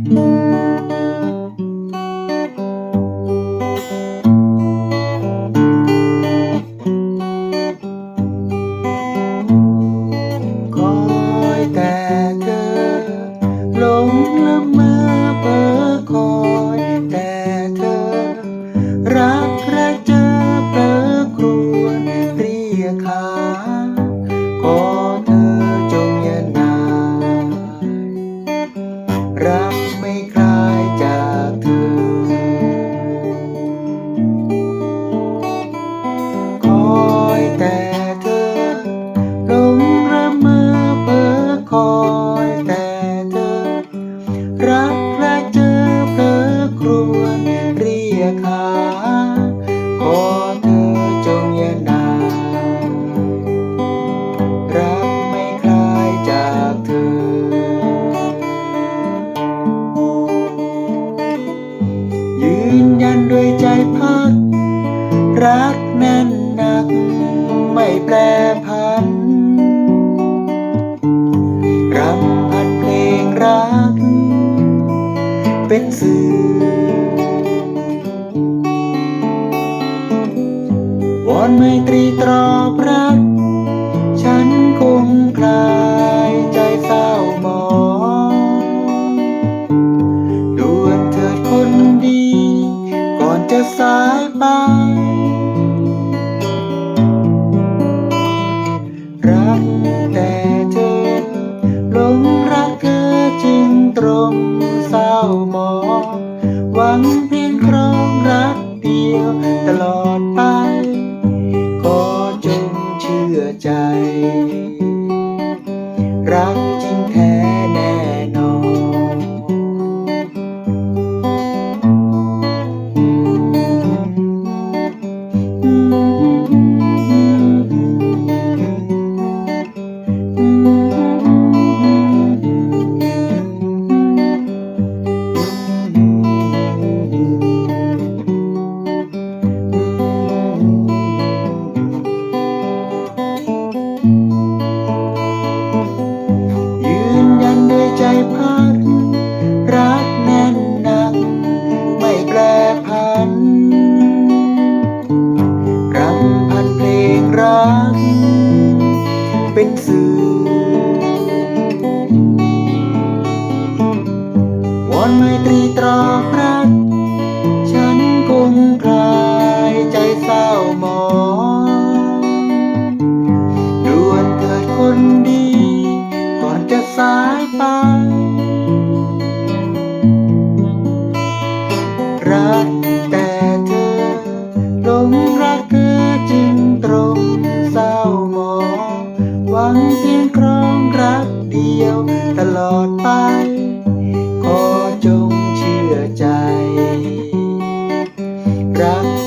รักแรกเจอเผลอครวญเรียกหา ยืนยันด้วยใจพัก รักแน่นหนัก ไม่แปรพันรำพันเพลงรัก เป็นสื่อวอนไมตรีตรอบรัก ฉันคงคลาายไป รักแต่เธอหลงรักเธอจริงตรงเศร้าหมองหวังเพียงครองรักเดียวตลอดไปขอจงเชื่อใจ รัก รีตรอกรักฉันคงคลายใจเศร้าหมองด่วนเถิดคนดี ก่อนจะสายไป รักแต่เธอหลงรักเธอจึงตรงเศร้าหมอง หวังเพียงครองรักเดียวตลอดไป รัก